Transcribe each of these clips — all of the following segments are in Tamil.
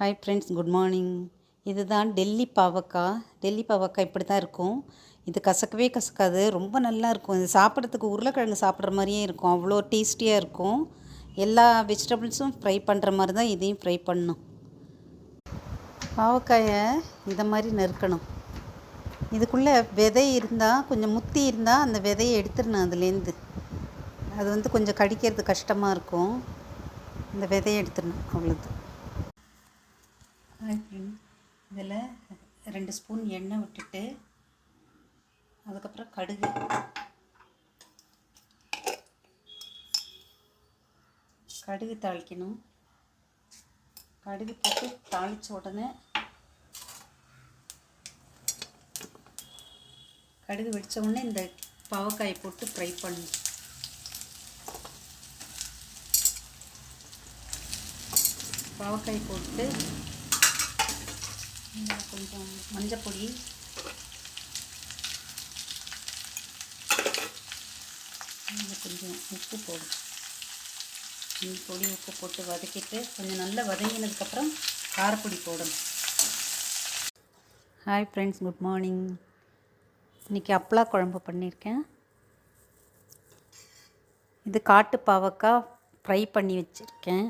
ஹாய் ஃப்ரெண்ட்ஸ் குட் மார்னிங் இதுதான் டெல்லி பாவக்காய் டெல்லி பாவக்காய் இப்படி தான் இருக்கும். இது கசக்கவே கசக்காது. ரொம்ப நல்லா இருக்கும். இது சாப்பிட்றதுக்கு உருளைக்கிழங்கு சாப்பிட்ற மாதிரியே இருக்கும். அவ்வளோ டேஸ்டியாக இருக்கும். எல்லா வெஜிடபிள்ஸும் ஃப்ரை பண்ணுற மாதிரி தான் இதையும் ஃப்ரை பண்ணும். பாவக்காயை இந்த மாதிரி நறுக்கணும். இதுக்குள்ளே விதை இருந்தால் கொஞ்சம் முத்தி இருந்தால் அந்த விதையை எடுத்துடணும் அதுலேருந்து அது வந்து கொஞ்சம் கடிக்கிறது கஷ்டமாக இருக்கும். இந்த விதையை எடுத்துடணும். அவ்வளோதான் ஹாய் ஃப்ரெண்ட் இதில் ரெண்டு ஸ்பூன் எண்ணெய் விட்டுட்டு அதுக்கப்புறம் கடுகு. கடுகு தாளிக்கணும். கடுகு போட்டு தாளித்த உடனே கடுகு வெடித்த உடனே இந்த பாவக்காயை போட்டு ஃப்ரை பண்ணணும். பாவக்காய் போட்டு இதில் கொஞ்சம் மஞ்சப்பொடி. இதில் கொஞ்சம் உப்பு போடும் பொடி உப்பு போட்டு வதக்கிட்டு கொஞ்சம் நல்லா வதங்கினதுக்கப்புறம் காரப்பொடி போடணும். ஹாய் ஃப்ரெண்ட்ஸ் குட் மார்னிங் இன்றைக்கி அப்பளா குழம்பு பண்ணியிருக்கேன். இது காட்டு பாவக்காய் ஃப்ரை பண்ணி வச்சுருக்கேன்.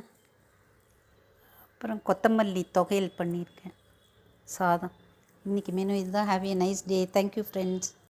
அப்புறம் கொத்தமல்லி தொகையல் பண்ணியிருக்கேன். சாதம். இன்றைக்கி மெனு இதுதான். Have a nice day thank you friends